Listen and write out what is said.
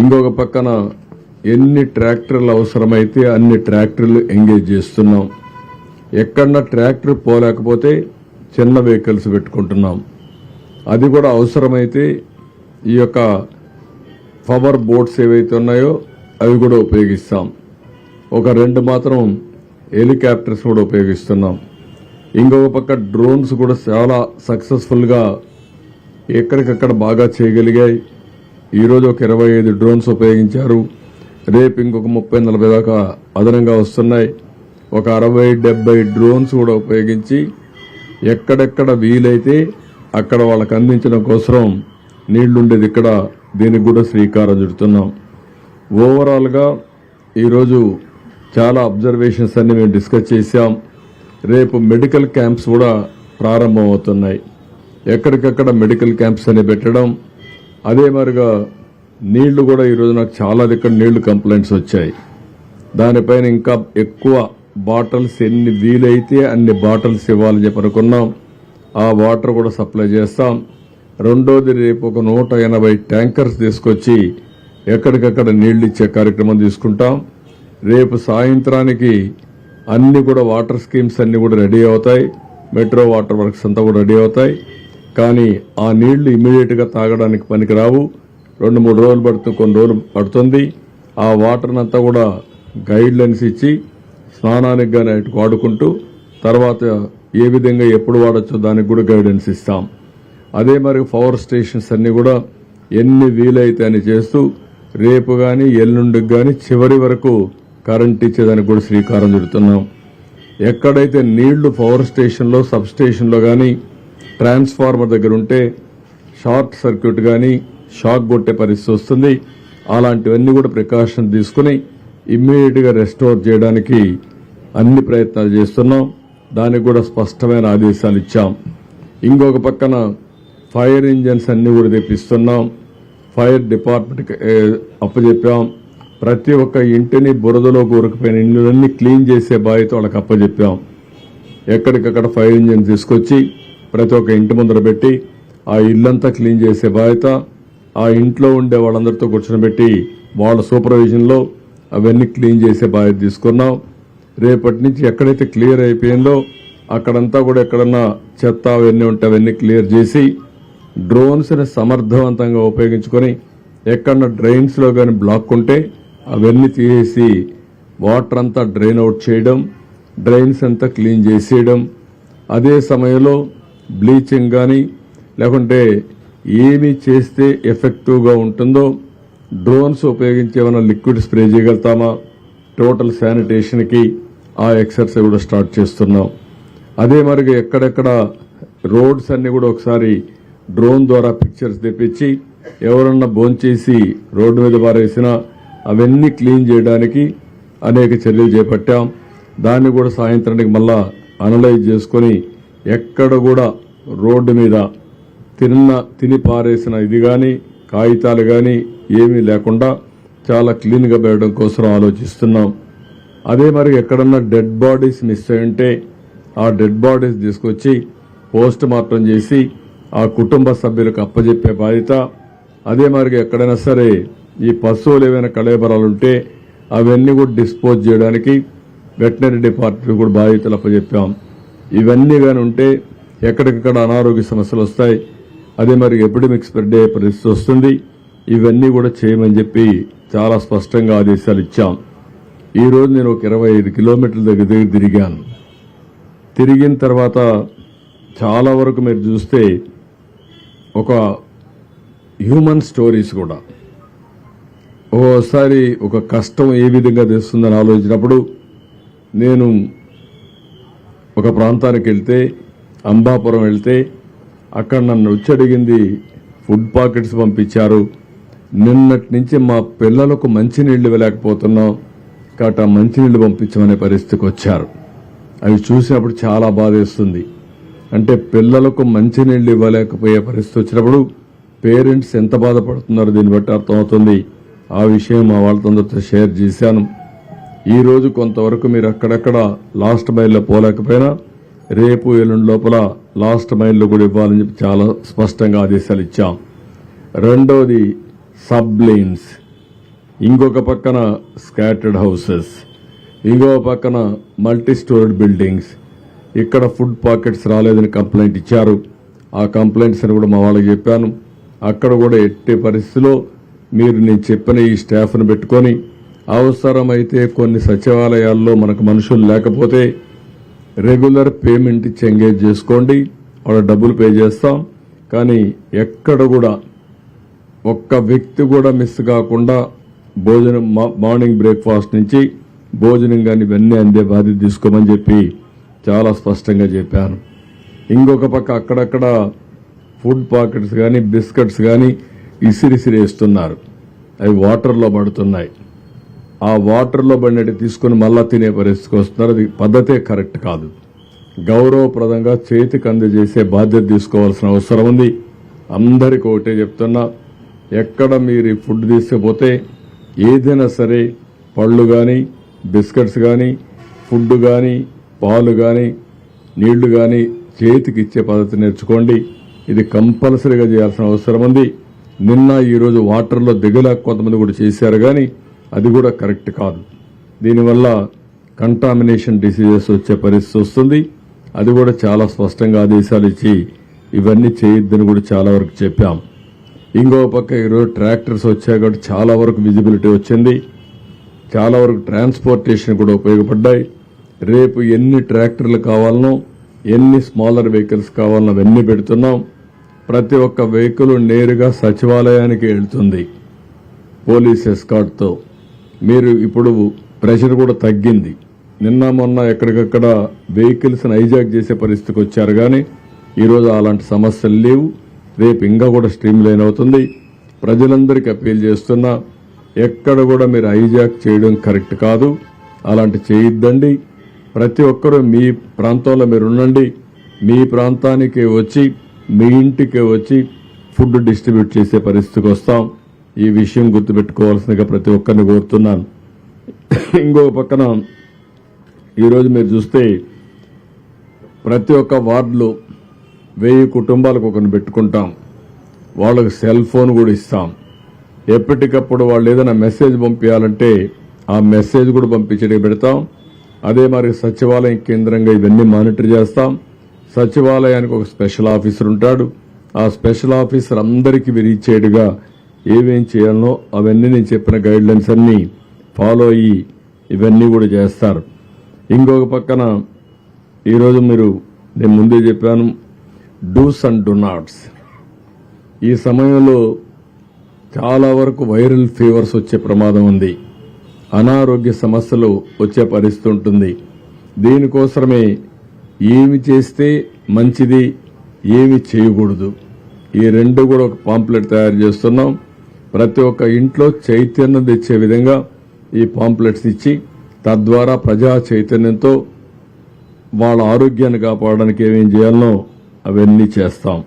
ఇంకొక పక్కన ఎన్ని ట్రాక్టర్లు అవసరమైతే అన్ని ట్రాక్టర్లు ఎంగేజ్ చేస్తున్నాం. ఎక్కడన్నా ట్రాక్టర్ పోలేకపోతే చిన్న వెహికల్స్ పెట్టుకుంటున్నాం. అది కూడా అవసరమైతే ఈ యొక్క పవర్ బోట్స్ ఏవైతే ఉన్నాయో అవి కూడా ఉపయోగిస్తాం. ఒక రెండు మాత్రం హెలికాప్టర్స్ కూడా ఉపయోగిస్తున్నాం. ఇంకొక పక్క డ్రోన్స్ కూడా చాలా సక్సెస్ఫుల్గా ఎక్కడికక్కడ బాగా చేయగలిగాయి. ఈరోజు ఒక ఇరవై ఐదు డ్రోన్స్ ఉపయోగించారు. రేపు ఇంకొక ముప్పై నలభై దాకా అదనంగా వస్తున్నాయి. ఒక అరవై డెబ్బై డ్రోన్స్ కూడా ఉపయోగించి ఎక్కడెక్కడ వీలైతే అక్కడ వాళ్ళకి అందించడం కోసం నీళ్ళుండేది ఇక్కడ. దీనికి కూడా శ్రీకారం చుడుతున్నాం. ఓవరాల్గా ఈరోజు చాలా అబ్జర్వేషన్స్ అన్ని మేము డిస్కస్ చేశాం. రేపు మెడికల్ క్యాంప్స్ కూడా ప్రారంభమవుతున్నాయి. ఎక్కడికక్కడ మెడికల్ క్యాంప్స్ అని పెట్టడం అదే మరిగా నీళ్ళు కూడా ఈరోజు నాకు చాలా దగ్గర నీళ్ళు కంప్లైంట్స్ వచ్చాయి. దానిపైన ఇంకా ఎక్కువ బాటిల్స్ ఎన్ని వీలైతే అన్ని బాటిల్స్ ఇవ్వాలని చెప్పి అనుకున్నాం. ఆ వాటర్ కూడా సప్లై చేస్తాం. రెండోది రేపు ఒక నూట ఎనభై ట్యాంకర్స్ తీసుకొచ్చి ఎక్కడికక్కడ నీళ్ళు ఇచ్చే కార్యక్రమం తీసుకుంటాం. రేపు సాయంత్రానికి అన్ని కూడా వాటర్ స్కీమ్స్ అన్ని కూడా రెడీ అవుతాయి. మెట్రో వాటర్ వర్క్స్ అంతా కూడా రెడీ అవుతాయి. కానీ ఆ నీళ్ళు ఇమీడియట్గా తాగడానికి పనికిరావు. రెండు మూడు రోజులు పడుతుంది కొన్ని రోజులు పడుతుంది. ఆ వాటర్ అంతా కూడా గైడ్ లైన్స్ ఇచ్చి స్నానానికి కానీ అటు వాడుకుంటూ తర్వాత ఏ విధంగా ఎప్పుడు వాడచ్చో దానికి కూడా గైడెన్స్ ఇస్తాం. అదే మరి పవర్ స్టేషన్స్ అన్నీ కూడా ఎన్ని వీలైతే అని చేస్తూ రేపు కానీ ఎల్లుండికి కానీ చివరి వరకు కరెంట్ ఇచ్చేదానికి కూడా శ్రీకారం చుడుతున్నాం. ఎక్కడైతే నీళ్ళు పవర్ స్టేషన్లో సబ్ స్టేషన్లో కానీ ట్రాన్స్ఫార్మర్ దగ్గర ఉంటే షార్ట్ సర్క్యూట్ కానీ షాక్ కొట్టే పరిస్థితి వస్తుంది. అలాంటివన్నీ కూడా ప్రికాషన్ తీసుకుని ఇమ్మీడియట్గా రెస్టోర్ చేయడానికి అన్ని ప్రయత్నాలు చేస్తున్నాం. దానికి కూడా స్పష్టమైన ఆదేశాలు ఇచ్చాం. ఇంకొక పక్కన ఫైర్ ఇంజన్స్ అన్ని కూడా తెప్పిస్తున్నాం. ఫైర్ డిపార్ట్మెంట్ అప్పచెప్పాం ప్రతి ఒక్క ఇంటిని బురదలో కూరకపోయిన ఇళ్ళన్నీ క్లీన్ చేసే బాధ్యత వాళ్ళకి అప్పచెప్పాం ఎక్కడికక్కడ ఫైర్ ఇంజన్ తీసుకొచ్చి ప్రతి ఒక్క ఇంటి ముందర పెట్టి ఆ ఇల్లంతా క్లీన్ చేసే బాధ్యత ఆ ఇంట్లో ఉండే వాళ్ళందరితో కూర్చొని వాళ్ళ సూపర్విజన్లో అవన్నీ క్లీన్ చేసే బాధ్యత తీసుకున్నాం. రేపటి నుంచి ఎక్కడైతే క్లియర్ అయిపోయిందో అక్కడంతా కూడా ఎక్కడన్నా చెత్త అవన్నీ ఉంటే అవన్నీ క్లియర్ చేసి డ్రోన్స్ని సమర్థవంతంగా ఉపయోగించుకొని ఎక్కడన్నా డ్రైన్స్లో కానీ బ్లాక్ ఉంటే అవన్నీ తీసేసి వాటర్ అంతా డ్రైన్ అవుట్ చేయడం డ్రైన్స్ అంతా క్లీన్ చేసేయడం. అదే సమయంలో బ్లీచింగ్ కానీ లేకుంటే ఏమి చేస్తే ఎఫెక్టివ్గా ఉంటుందో డ్రోన్స్ ఉపయోగించి ఏమైనా లిక్విడ్ స్ప్రే చేయగలుగుతామా? టోటల్ శానిటేషన్కి ఆ ఎక్సర్సైజ్ కూడా స్టార్ట్ చేస్తున్నాం. అదే మరిగా ఎక్కడెక్కడ రోడ్స్ అన్ని కూడా ఒకసారి డ్రోన్ ద్వారా పిక్చర్స్ తెప్పించి ఎవరన్నా భోంచేసి రోడ్డు మీద పారేసినా అవన్నీ క్లీన్ చేయడానికి అనేక చర్యలు చేపట్టాం. దాన్ని కూడా సాయంత్రానికి మళ్ళా అనలైజ్ చేసుకొని ఎక్కడ కూడా రోడ్డు మీద తిన్న తిని పారేసిన ఇది కానీ కాగితాలు కానీ ఏమీ లేకుండా చాలా క్లీన్గా పెట్టడం కోసం ఆలోచిస్తున్నాం. అదే మరి ఎక్కడన్నా డెడ్ బాడీస్ మిస్ అయ్యుంటే ఆ డెడ్ బాడీస్ తీసుకొచ్చి పోస్ట్ మార్టం చేసి ఆ కుటుంబ సభ్యులకు అప్పజెప్పే బాధ్యత. అదే మరి ఎక్కడైనా సరే ఈ పశువులు ఏవైనా కళేబరాలు ఉంటే అవన్నీ కూడా డిస్పోజ్ చేయడానికి వెటనరీ డిపార్ట్మెంట్ కూడా బాధ్యతలు అప్పజెప్పాం. ఇవన్నీ కానీ ఉంటే ఎక్కడికక్కడ అనారోగ్య సమస్యలు వస్తాయి. అదే మరి ఎపిడమిక్ స్ప్రెడ్ అయ్యే పరిస్థితి వస్తుంది. ఇవన్నీ కూడా చేయమని చెప్పి చాలా స్పష్టంగా ఆదేశాలు ఇచ్చాం. ఈరోజు నేను ఒక ఇరవై ఐదు కిలోమీటర్ల దగ్గర దగ్గర తిరిగాను. తిరిగిన తర్వాత చాలా వరకు మీరు చూస్తే ఒక హ్యూమన్ స్టోరీస్ కూడా. ఓసారి ఒక కష్టం ఏ విధంగా తెస్తుందని ఆలోచించినప్పుడు నేను ఒక ప్రాంతానికి వెళ్తే అంబాపురం వెళ్తే అక్కడ నన్ను వచ్చి అడిగింది ఫుడ్ పాకెట్స్ పంపించారు. నిన్నటి నుంచి మా పిల్లలకు మంచినీళ్ళు ఇవ్వలేకపోతున్నాం. కాబట్టి ఆ మంచినీళ్ళు పంపించమనే పరిస్థితికి వచ్చారు. అవి చూసినప్పుడు చాలా బాధేస్తుంది అంటే పిల్లలకు మంచినీళ్ళు ఇవ్వలేకపోయే పరిస్థితి వచ్చినప్పుడు పేరెంట్స్ ఎంత బాధపడుతున్నారో దీన్ని బట్టి అర్థమవుతుంది. ఆ విషయం మా వాళ్ళతో షేర్ చేశాను. ఈరోజు కొంతవరకు మీరు అక్కడక్కడ లాస్ట్ మైల్లో పోలేకపోయినా రేపు ఎల్లుండి లోపల లాస్ట్ మైల్లో కూడా ఇవ్వాలని చెప్పి చాలా స్పష్టంగా ఆదేశాలు ఇచ్చాం. రెండవది సబ్లేన్స్. ఇంకొక పక్కన స్కాటర్డ్ హౌసెస్. ఇంకో పక్కన మల్టీ స్టోర్డ్ బిల్డింగ్స్. ఇక్కడ ఫుడ్ పాకెట్స్ రాలేదని కంప్లైంట్ ఇచ్చారు. ఆ కంప్లైంట్స్ అని కూడా మా వాళ్ళకి చెప్పాను. అక్కడ కూడా ఎట్టి పరిస్థితిలో మీరు నేను చెప్పిన ఈ స్టాఫ్ను పెట్టుకొని అవసరమైతే కొన్ని సచివాలయాల్లో మనకు మనుషులు లేకపోతే రెగ్యులర్ పేమెంట్ ఇచ్చి ఎంగేజ్ చేసుకోండి. వాళ్ళ డబ్బులు పే చేస్తాం. కానీ ఎక్కడ కూడా ఒక్క వ్యక్తి కూడా మిస్ కాకుండా భోజనం మా- మార్నింగ్ బ్రేక్ఫాస్ట్ నుంచి భోజనం కానీ ఇవన్నీ అందే బాధ్యత తీసుకోమని చెప్పి చాలా స్పష్టంగా చెప్పాను. ఇంకొక పక్క అక్కడక్కడ ఫుడ్ పాకెట్స్ కానీ బిస్కెట్స్ కానీ ఇసిరిసిరి వేస్తున్నారు అవి వాటర్లో పడుతున్నాయి. ఆ వాటర్లో పడినట్టు తీసుకుని మళ్ళా తినే పరిస్థితికి వస్తున్నారు. అది పద్ధతే కరెక్ట్ కాదు. గౌరవప్రదంగా చేతికి అందజేసే బాధ్యత తీసుకోవాల్సిన అవసరం ఉంది. అందరికి ఒకటే చెప్తున్నా ఎక్కడ మీరు ఈ ఫుడ్ తీసుకుపోతే ఏదైనా సరే పళ్ళు కానీ బిస్కెట్స్ కానీ ఫుడ్ కానీ పాలు కానీ నీళ్ళు కానీ చేతికి ఇచ్చే పద్ధతి నేర్చుకోండి. ఇది కంపల్సరీగా చేయాల్సిన అవసరం ఉంది. నిన్న ఈరోజు వాటర్లో దిగలేక కొంతమంది కూడా చేశారు కానీ అది కూడా కరెక్ట్ కాదు. దీనివల్ల కంటామినేషన్ డిసీజెస్ వచ్చే పరిస్థితి వస్తుంది. అది కూడా చాలా స్పష్టంగా ఆదేశాలు ఇచ్చి ఇవన్నీ చేయొద్దని కూడా చాలా వరకు చెప్పాం. ఇంకో పక్క ఈరోజు ట్రాక్టర్స్ వచ్చాయి కాబట్టి చాలా వరకు విజిబిలిటీ వచ్చింది. చాలా వరకు ట్రాన్స్పోర్టేషన్ కూడా ఉపయోగపడ్డాయి. రేపు ఎన్ని ట్రాక్టర్లు కావాలనో ఎన్ని స్మాలర్ వెహికల్స్ కావాలనో అవన్నీ పెడుతున్నాం. ప్రతి ఒక్క వెహికల్ నేరుగా సచివాలయానికి వెళ్తుంది. పోలీస్ ఎస్కాట్తో మీరు ఇప్పుడు ప్రెషర్ కూడా తగ్గింది. నిన్న మొన్న ఎక్కడికక్కడ వెహికల్స్ హైజాక్ చేసే పరిస్థితికి వచ్చారు కానీ ఈరోజు అలాంటి సమస్యలు లేవు. రేపు ఇంకా కూడా స్ట్రీమ్ లైన్ అవుతుంది. ప్రజలందరికీ అప్పీల్ చేస్తున్నా ఎక్కడ కూడా మీరు హైజాక్ చేయడం కరెక్ట్ కాదు. అలాంటి చేయొద్దండి. ప్రతి ఒక్కరూ మీ ప్రాంతంలో మీరు ఉండండి. మీ ప్రాంతానికి వచ్చి మీ ఇంటికి వచ్చి ఫుడ్ డిస్ట్రిబ్యూట్ చేసే పరిస్థితికి వస్తాం. ఈ విషయం గుర్తుపెట్టుకోవాల్సిందిగా ప్రతి ఒక్కరిని కోరుతున్నాను. ఇంకో పక్కన ఈరోజు మీరు చూస్తే ప్రతి ఒక్క వార్డులో వెయ్యి కుటుంబాలకు ఒకరిని పెట్టుకుంటాం. వాళ్ళకు సెల్ ఫోన్ కూడా ఇస్తాం. ఎప్పటికప్పుడు వాళ్ళు ఏదైనా మెసేజ్ పంపించాలంటే ఆ మెసేజ్ కూడా పంపించడానికి పెడతాం. అదే మరి సచివాలయం కేంద్రంగా ఇవన్నీ మానిటర్ చేస్తాం. సచివాలయానికి ఒక స్పెషల్ ఆఫీసర్ ఉంటాడు. ఆ స్పెషల్ ఆఫీసర్ అందరికీ విరిచేడుగా ఏమేం చేయాలనో అవన్నీ నేను చెప్పిన గైడ్ లైన్స్ ఫాలో అయ్యి ఇవన్నీ కూడా చేస్తారు. ఇంకొక పక్కన ఈరోజు మీరు నేను ముందే చెప్పాను డూస్ అండ్ డు నాట్స్ ఈ సమయంలో చాలా వరకు వైరల్ ఫీవర్స్ వచ్చే ప్రమాదం ఉంది. అనారోగ్య సమస్యలు వచ్చే పరిస్థితి ఉంటుంది. దీనికోసమే ఏమి చేస్తే మంచిది ఏమి చేయకూడదు. ఈ రెండు కూడా ఒక పాంప్లెట్ తయారు చేస్తున్నాం. ప్రతి ఒక్క ఇంట్లో చైతన్యం తెచ్చే విధంగా ఈ పాంప్లెట్స్ ఇచ్చి తద్వారా ప్రజా చైతన్యంతో వాళ్ళ ఆరోగ్యాన్ని కాపాడడానికి ఏమేం చేయాలనో అవన్నీ చేస్తాం.